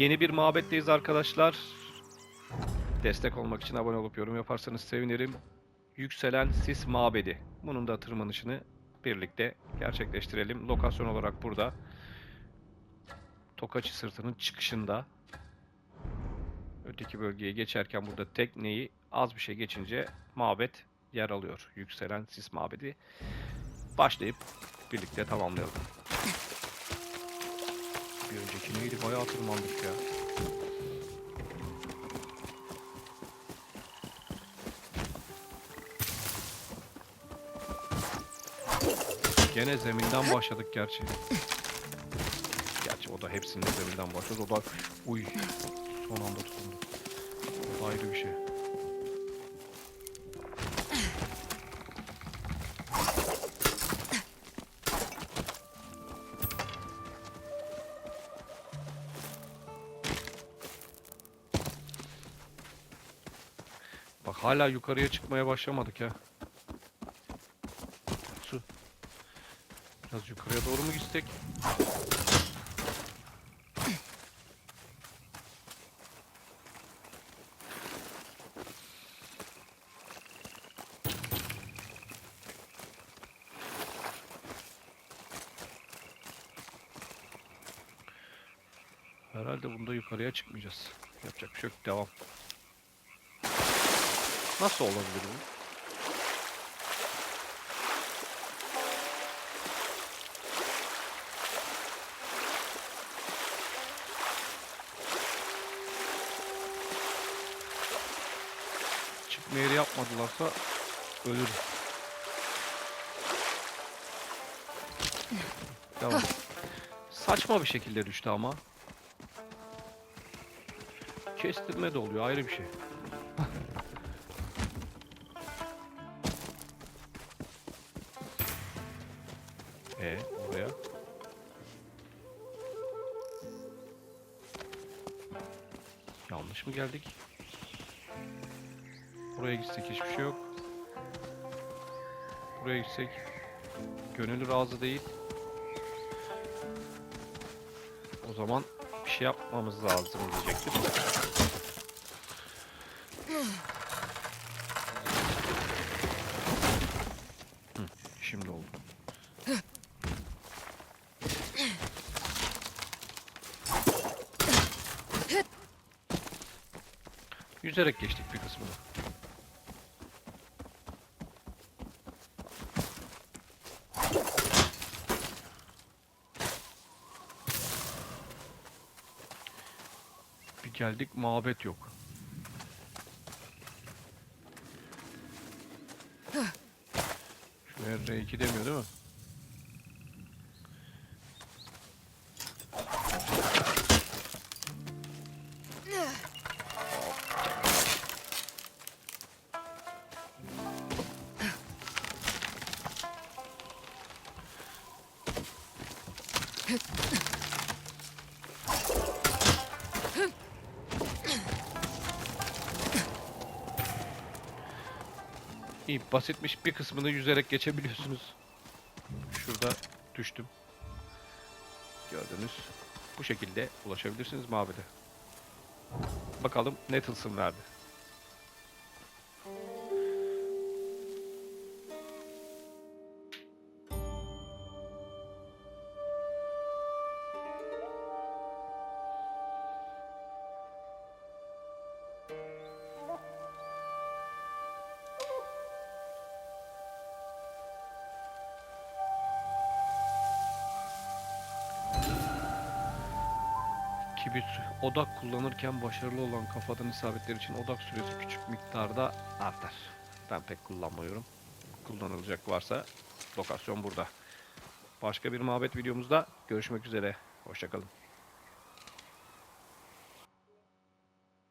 Yeni bir mabetteyiz arkadaşlar. Destek olmak için abone olup yorum yaparsanız sevinirim. Yükselen Sis Mabedi. Bunun da tırmanışını birlikte gerçekleştirelim. Lokasyon olarak burada. Tokaçı sırtının çıkışında. Öteki bölgeye geçerken burada tekneyi az bir şey geçince mabet yer alıyor. Yükselen Sis Mabedi. Başlayıp birlikte tamamlayalım. Bir önceki neydi? Bayağı tırmandık ya. Gene zeminden başladık gerçi. Gerçi o da hepsinde zeminden başladı. O da uy son anda tutundu. O da ayrı bir şey. Bak hala yukarıya çıkmaya başlamadık ya. Su. Biraz yukarıya doğru mu gitsek? Herhalde bunda yukarıya çıkmayacağız. Yapacak bir şey yok. Devam. Nasıl olabilir bu? Çıkma yeri yapmadılarsa ölürüm. Devam. Saçma bir şekilde düştü ama. Kestirme de oluyor ayrı bir şey. E oraya. Yanlış mı geldik? Buraya gitsek hiçbir şey yok. Buraya gitsek gönül razı değil. O zaman bir şey yapmamız lazım diyecektim. Yüzerek geçtik bir kısmını. Bir geldik mabet yok. Şu R2 demiyor değil mi? İyi basitmiş bir kısmını yüzerek geçebiliyorsunuz. Şurada düştüm. Gördünüz. Bu şekilde ulaşabilirsiniz mabede. Bakalım ne tılsım verdi. Kibrit odak kullanırken başarılı olan kafadan isabetler için odak süresi küçük miktarda artar. Ben pek kullanmıyorum. Kullanılacak varsa lokasyon burada. Başka bir mabet videomuzda görüşmek üzere. Hoşçakalın.